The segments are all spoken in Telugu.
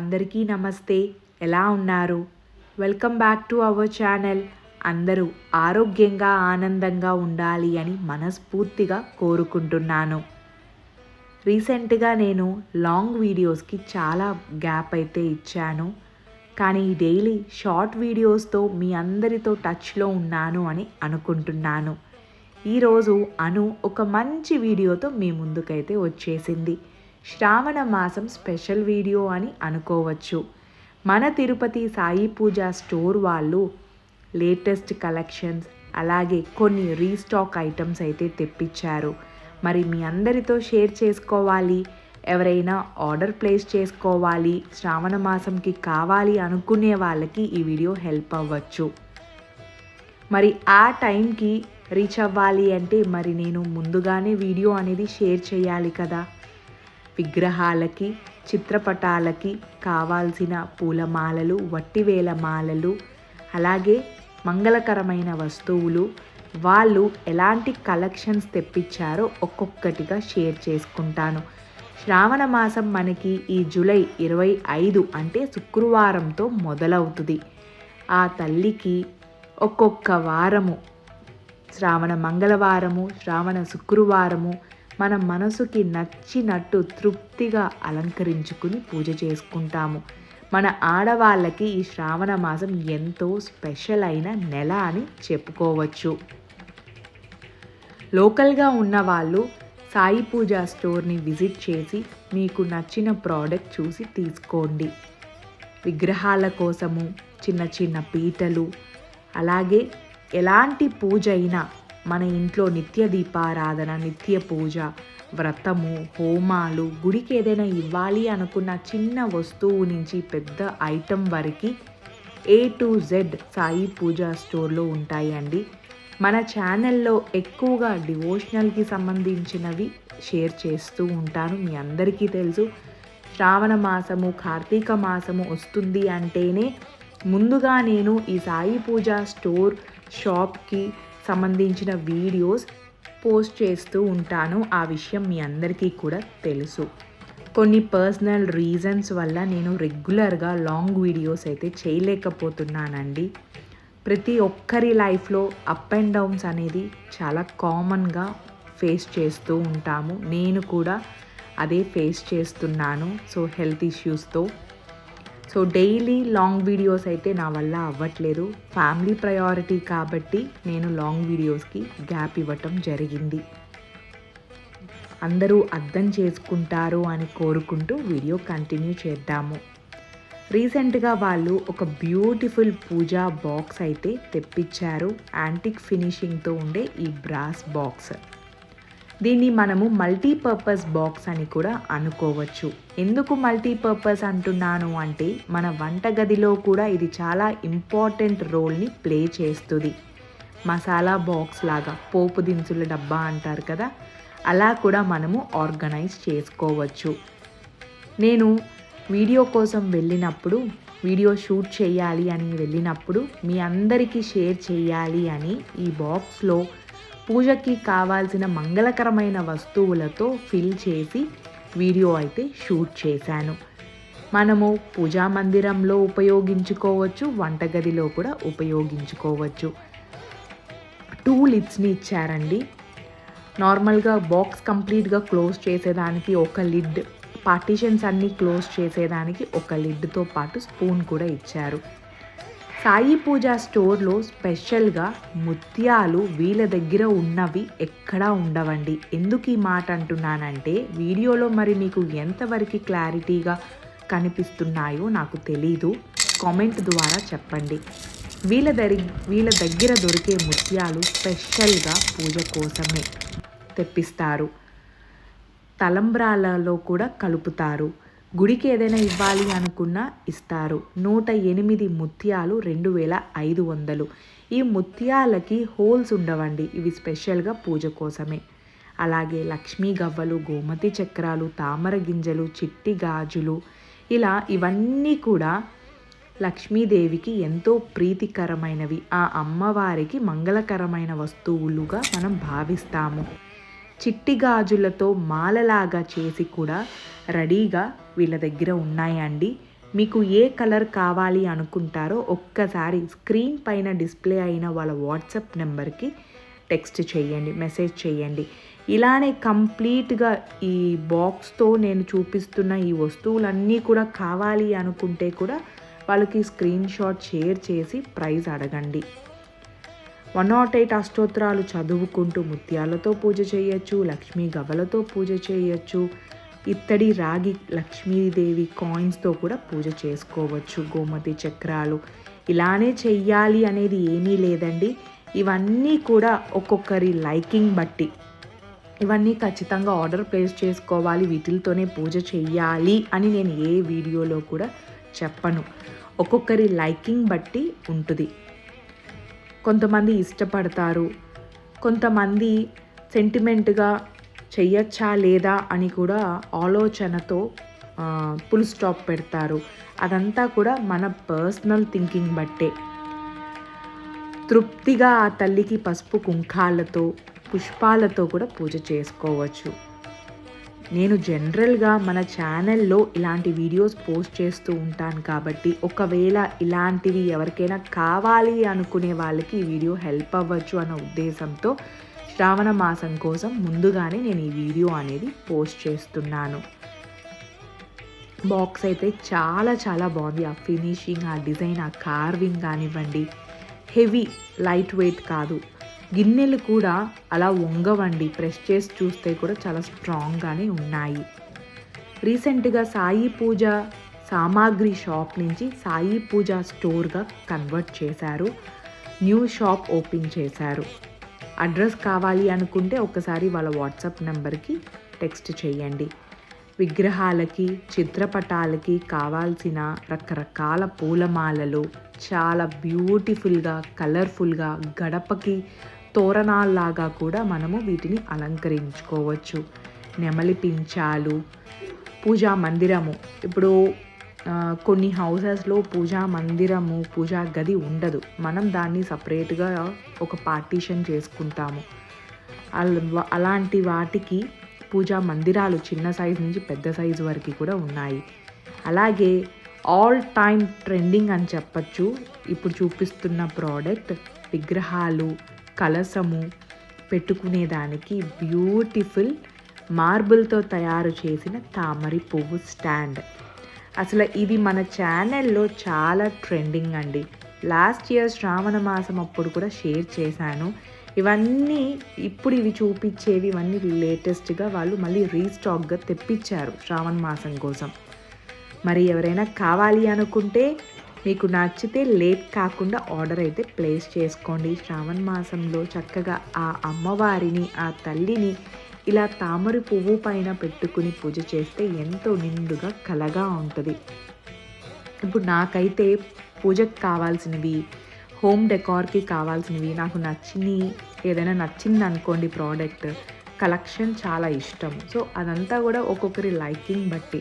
అందరికీ నమస్తే. ఎలా ఉన్నారు? Welcome back to our channel. అందరూ ఆరోగ్యంగా ఆనందంగా ఉండాలి అని మనస్ఫూర్తిగా కోరుకుంటున్నాను. రీసెంట్గా నేను లాంగ్ వీడియోస్కి చాలా గ్యాప్ అయితే ఇచ్చాను. కానీ డైలీ షార్ట్ వీడియోస్తో మీ అందరితో టచ్లో ఉన్నాను అని అనుకుంటున్నాను. ఈరోజు అను ఒక మంచి వీడియోతో మీ ముందుకైతే వచ్చేసింది. శ్రావణ మాసం స్పెషల్ వీడియో అని అనుకోవచ్చు. మన తిరుపతి సాయి పూజ స్టోర్ వాళ్ళు లేటెస్ట్ కలెక్షన్స్ అలాగే కొన్ని రీస్టాక్ ఐటమ్స్ అయితే తెప్పించారు. మరి మీ అందరితో షేర్ చేసుకోవాలి. ఎవరైనా ఆర్డర్ ప్లేస్ చేసుకోవాలి శ్రావణ మాసంకి కావాలి అనుకునే వాళ్ళకి ఈ వీడియో హెల్ప్ అవ్వచ్చు. మరి ఆ టైంకి రీచ్ అవ్వాలి అంటే మరి నేను ముందుగానే వీడియో అనేది షేర్ చేయాలి కదా. విగ్రహాలకి చిత్రపటాలకి కావాల్సిన పూలమాలలు వట్టివేల మాలలు అలాగే మంగళకరమైన వస్తువులు వాళ్ళు ఎలాంటి కలెక్షన్స్ తెప్పించారో ఒక్కొక్కటిగా షేర్ చేసుకుంటాను. శ్రావణ మాసం మనకి ఈ జూలై ఇరవై ఐదు అంటే శుక్రవారంతో మొదలవుతుంది. ఆ తల్లికి ఒక్కొక్క వారము శ్రావణ మంగళవారము శ్రావణ శుక్రవారము మన మనసుకి నచ్చినట్టు తృప్తిగా అలంకరించుకుని పూజ చేసుకుంటాము. మన ఆడవాళ్ళకి ఈ శ్రావణ మాసం ఎంతో స్పెషల్ అయిన నెల అని చెప్పుకోవచ్చు. లోకల్గా ఉన్న వాళ్ళు సాయి పూజ స్టోర్ని విజిట్ చేసి మీకు నచ్చిన ప్రోడక్ట్ చూసి తీసుకోండి. విగ్రహాల కోసము చిన్న చిన్న పీటలు అలాగే ఎలాంటి పూజ అయినా మన ఇంట్లో నిత్య దీపారాధన నిత్య పూజ వ్రతము హోమాలు గుడికి ఏదైనా ఇవ్వాలి అనుకున్న చిన్న వస్తువు నుంచి పెద్ద ఐటెం వరకు A to Z Sai Puja స్టోర్లో ఉంటాయండి మన ఛానల్లో ఎక్కువగా డివోషనల్కి సంబంధించినవి షేర్ చేస్తూ ఉంటాను. మీ అందరికీ తెలుసు శ్రావణ మాసము కార్తీక మాసము వస్తుంది అంటేనే ముందుగా నేను ఈ సాయి పూజ స్టోర్ షాప్కి సంబంధించిన వీడియోస్ పోస్ట్ చేస్తూ ఉంటాను. ఆ విషయం మీ అందరికీ కూడా తెలుసు. కొన్ని పర్సనల్ రీజన్స్ వల్ల నేను రెగ్యులర్గా లాంగ్ వీడియోస్ అయితే చేయలేకపోతున్నానండి. ప్రతి ఒక్కరి లైఫ్లో అప్ అండ్ డౌన్స్ అనేది చాలా కామన్గా ఫేస్ చేస్తూ ఉంటాము. నేను కూడా అదే ఫేస్ చేస్తున్నాను. సో హెల్త్ ఇష్యూస్తో సో డైలీ లాంగ్ వీడియోస్ అయితే నా వల్ల అవ్వట్లేదు. ఫ్యామిలీ ప్రయారిటీ కాబట్టి నేను లాంగ్ వీడియోస్కి గ్యాప్ ఇవ్వటం జరిగింది. అందరూ అర్థం చేసుకుంటారు అని కోరుకుంటూ వీడియో కంటిన్యూ చేద్దాము. రీసెంట్గా వాళ్ళు ఒక బ్యూటిఫుల్ పూజా బాక్స్ అయితే తెప్పించారు. యాంటిక్ ఫినిషింగ్తో ఉండే ఈ బ్రాస్ బాక్స్. దీన్ని మనము మల్టీపర్పస్ బాక్స్ అని కూడా అనుకోవచ్చు. ఎందుకు మల్టీపర్పస్ అంటున్నాను అంటే మన వంటగదిలో కూడా ఇది చాలా ఇంపార్టెంట్ రోల్ని ప్లే చేస్తుంది. మసాలా బాక్స్ లాగా పోపు దినుసుల డబ్బా అంటారు కదా అలా కూడా మనము ఆర్గనైజ్ చేసుకోవచ్చు. నేను వీడియో కోసం వెళ్ళినప్పుడు వీడియో షూట్ చేయాలి అని వెళ్ళినప్పుడు మీ అందరికీ షేర్ చేయాలి అని ఈ బాక్స్లో పూజకి కావాల్సిన మంగళకరమైన వస్తువులతో ఫిల్ చేసి వీడియో అయితే షూట్ చేశాను. మనము పూజా మందిరంలో ఉపయోగించుకోవచ్చు వంటగదిలో కూడా ఉపయోగించుకోవచ్చు. టూ లిడ్స్ని ఇచ్చారండి. నార్మల్గా బాక్స్ కంప్లీట్గా క్లోజ్ చేసేదానికి ఒక లిడ్ పార్టీషన్స్ అన్నీ క్లోజ్ చేసేదానికి ఒక లిడ్తో పాటు స్పూన్ కూడా ఇచ్చారు. సాయి పూజ స్టోర్లో స్పెషల్గా ముత్యాలు వీళ్ళ దగ్గర ఉన్నవి ఎక్కడా ఉండవండి. ఎందుకు ఈ మాట అంటున్నానంటే వీడియోలో మరి మీకు ఎంతవరకు క్లారిటీగా కనిపిస్తున్నాయో నాకు తెలీదు. కామెంట్ ద్వారా చెప్పండి. వీళ్ళ దరి వీళ్ళ దగ్గర దొరికే ముత్యాలు స్పెషల్గా పూజ కోసమే తెప్పిస్తారు. తలంబ్రాలలో కూడా కలుపుతారు. గుడికి ఏదైనా ఇవ్వాలి అనుకున్నా ఇస్తారు. నూట ఎనిమిది ముత్యాలు రెండు వేల ఐదు వందలు. ఈ ముత్యాలకి హోల్స్ ఉండవండి. ఇవి స్పెషల్గా పూజ కోసమే. అలాగే లక్ష్మీ గవ్వలు గోమతి చక్రాలు తామర గింజలు చిట్టి గాజులు. ఇలా ఇవన్నీ కూడా లక్ష్మీదేవికి ఎంతో ప్రీతికరమైనవి. ఆ అమ్మవారికి మంగళకరమైన వస్తువులుగా మనం భావిస్తాము. చిట్టి గాజులతో మాలలాగా చేసి కూడా రెడీగా వీళ్ళ దగ్గర ఉన్నాయండి. మీకు ఏ కలర్ కావాలి అనుకుంటారో ఒక్కసారి స్క్రీన్ పైన డిస్ప్లే అయిన వాళ్ళ వాట్సాప్ నెంబర్కి టెక్స్ట్ చేయండి మెసేజ్ చేయండి. ఇలానే కంప్లీట్గా ఈ బాక్స్తో నేను చూపిస్తున్న ఈ వస్తువులన్నీ కూడా కావాలి అనుకుంటే కూడా వాళ్ళకి స్క్రీన్ షాట్ షేర్ చేసి ప్రైజ్ అడగండి. వన్ నాట్ ఎయిట్ అష్టోత్తరాలు చదువుకుంటూ ముత్యాలతో పూజ చేయొచ్చు లక్ష్మీ గవలతో పూజ చేయొచ్చు. ఇత్తడి రాగి లక్ష్మీదేవి కాయిన్స్తో కూడా పూజ చేసుకోవచ్చు గోమతి చక్రాలు. ఇలానే చెయ్యాలి అనేది ఏమీ లేదండి. ఇవన్నీ కూడా ఒక్కొక్కరి లైకింగ్ బట్టి. ఇవన్నీ ఖచ్చితంగా ఆర్డర్ ప్లేస్ చేసుకోవాలి వీటితోనే పూజ చెయ్యాలి అని నేను ఏ వీడియోలో కూడా చెప్పను. ఒక్కొక్కరి లైకింగ్ బట్టి ఉంటుంది. కొంతమంది ఇష్టపడతారు. కొంతమంది సెంటిమెంట్గా చెయ్యొచ్చా లేదా అని కూడా ఆలోచనతో ఫుల్ స్టాప్ పెడతారు. అదంతా కూడా మన పర్సనల్ థింకింగ్ బట్టే. తృప్తిగా ఆ తల్లికి పసుపు కుంకాలతో పుష్పాలతో కూడా పూజ చేసుకోవచ్చు. నేను జనరల్గా మన ఛానల్లో ఇలాంటి వీడియోస్ పోస్ట్ చేస్తూ ఉంటాను కాబట్టి ఒకవేళ ఇలాంటివి ఎవరికైనా కావాలి అనుకునే వాళ్ళకి ఈ వీడియో హెల్ప్ అవ్వచ్చు అన్న ఉద్దేశంతో శ్రావణ మాసం కోసం ముందుగానే నేను ఈ వీడియో అనేది పోస్ట్ చేస్తున్నాను. బాక్స్ అయితే చాలా చాలా బాగుంది. ఆ ఫినిషింగ్ ఆ డిజైన్ ఆ కార్వింగ్ కానివ్వండి హెవీ లైట్ వెయిట్ కాదు. గిన్నెలు కూడా అలా వంగవండి. ప్రెస్ చేసి చూస్తే కూడా చాలా స్ట్రాంగ్గానే ఉన్నాయి. రీసెంట్గా సాయి పూజ సామాగ్రి షాప్ నుంచి సాయి పూజ స్టోర్గా కన్వర్ట్ చేశారు. న్యూ షాప్ ఓపెన్ చేశారు. అడ్రస్ కావాలి అనుకుంటే ఒకసారి వాళ్ళ వాట్సాప్ నెంబర్కి టెక్స్ట్ చేయండి. విగ్రహాలకి చిత్రపటాలకి కావాల్సిన రకరకాల పూలమాలలు చాలా బ్యూటిఫుల్గా కలర్ఫుల్గా గడపకి తోరణాల్లాగా కూడా మనము వీటిని అలంకరించుకోవచ్చు. నెమలి పించాలు పూజా మందిరము. ఇప్పుడు కొన్ని హౌసెస్లో పూజా మందిరము పూజా గది ఉండదు. మనం దాన్ని సపరేట్గా ఒక పార్టీషన్ చేసుకుంటాము. అలాంటి వాటికి పూజా మందిరాలు చిన్న సైజు నుంచి పెద్ద సైజు వరకు కూడా ఉన్నాయి. అలాగే ఆల్ టైమ్ ట్రెండింగ్ అని చెప్పచ్చు. ఇప్పుడు చూపిస్తున్న ప్రోడక్ట్ విగ్రహాలు కలసము పెట్టుకునేదానికి బ్యూటిఫుల్ మార్బుల్తో తయారు చేసిన తామరి పువ్వు స్టాండ్. అసలు ఇది మన ఛానల్లో చాలా ట్రెండింగ్ అండి. లాస్ట్ ఇయర్ శ్రావణ మాసం అప్పుడు కూడా షేర్ చేశాను. ఇవన్నీ ఇప్పుడు ఇవి చూపించేవి ఇవన్నీ లేటెస్ట్గా వాళ్ళు మళ్ళీ రీస్టాక్గా తెప్పించారు శ్రావణ మాసం కోసం. మరి ఎవరైనా కావాలి అనుకుంటే మీకు నచ్చితే లేట్ కాకుండా ఆర్డర్ అయితే ప్లేస్ చేసుకోండి. శ్రావణ మాసంలో చక్కగా ఆ అమ్మవారిని ఆ తల్లిని ఇలా తామర పువ్వు పైన పెట్టుకుని పూజ చేస్తే ఎంతో నిండుగా కలగా ఉంటుంది. ఇప్పుడు నాకైతే పూజకు కావాల్సినవి హోమ్ డెకార్కి కావాల్సినవి నాకు నచ్చిని ఏదైనా నచ్చింది అనుకోండి ప్రోడక్ట్ కలెక్షన్ చాలా ఇష్టం. సో అదంతా కూడా ఒక్కొక్కరి లైకింగ్ బట్టి.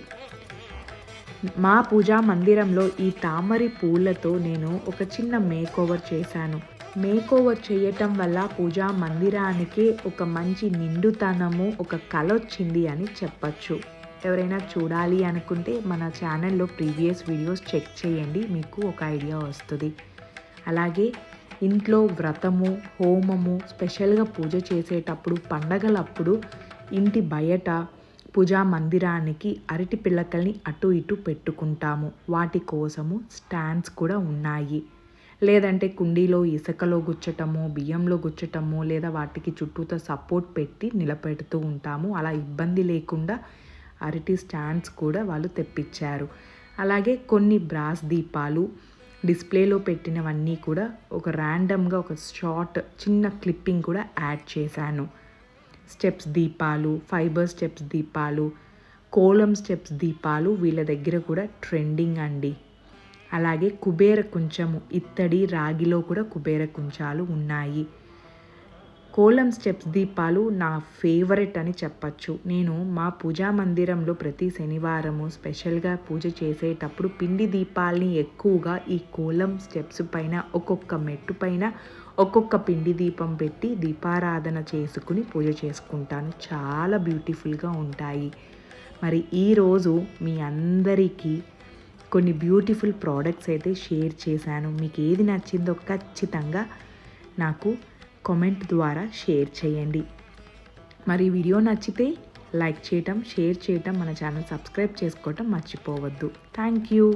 మా పూజా మందిరంలో ఈ తామరి పూలతో నేను ఒక చిన్న మేకోవర్ చేశాను. మేకోవర్ చేయటం వల్ల పూజా మందిరానికి ఒక మంచి నిండుతనము ఒక కళ వచ్చింది అని చెప్పచ్చు. ఎవరైనా చూడాలి అనుకుంటే మన ఛానల్లో ప్రీవియస్ వీడియోస్ చెక్ చేయండి మీకు ఒక ఐడియా వస్తుంది. అలాగే ఇంట్లో వ్రతము హోమము స్పెషల్గా పూజ చేసేటప్పుడు పండగలప్పుడు ఇంటి బయట పూజా మందిరానికి అరటి పిల్లకల్ని అటు ఇటు పెట్టుకుంటాము. వాటి కోసము స్టాండ్స్ కూడా ఉన్నాయి. లేదంటే కుండీలో ఇసుకలో గుచ్చటము బియ్యంలో గుచ్చటము లేదా వాటికి చుట్టూతో సపోర్ట్ పెట్టి నిలబెడుతూ ఉంటాము. అలా ఇబ్బంది లేకుండా అరటి స్టాండ్స్ కూడా వాళ్ళు తెప్పించారు. అలాగే కొన్ని బ్రాస్ దీపాలు డిస్ప్లేలో పెట్టినవన్నీ కూడా ఒక ర్యాండమ్గా ఒక షార్ట్ చిన్న క్లిప్పింగ్ కూడా యాడ్ చేశాను. స్టెప్స్ దీపాలు ఫైబర్ స్టెప్స్ దీపాలు కోలం స్టెప్స్ దీపాలు వీళ్ళ దగ్గర కూడా ట్రెండింగ్ అండి. అలాగే కుబేర కుంచము ఇత్తడి రాగిలో కూడా కుబేర కుంచాలు ఉన్నాయి. కోలం స్టెప్స్ దీపాలు నా ఫేవరెట్ అని చెప్పచ్చు. నేను మా పూజా మందిరంలో ప్రతి శనివారము స్పెషల్గా పూజ చేసేటప్పుడు పిండి దీపాలని ఎక్కువగా ఈ కోలం స్టెప్స్ పైన ఒక్కొక్క మెట్టు పైన ఒక్కొక్క పిండి దీపం పెట్టి దీపారాధన చేసుకుని పూజ చేసుకుంటాను. చాలా బ్యూటిఫుల్గా ఉంటాయి. మరి ఈరోజు మీ అందరికీ కొన్ని బ్యూటిఫుల్ ప్రోడక్ట్స్ అయితే షేర్ చేశాను. మీకు ఏది నచ్చిందో ఖచ్చితంగా నాకు కామెంట్ ద్వారా షేర్ చేయండి. మరి వీడియో నచ్చితే లైక్ చేయటం షేర్ చేయటం మన ఛానల్ సబ్స్క్రైబ్ చేసుకోవటం మర్చిపోవద్దు. Thank you.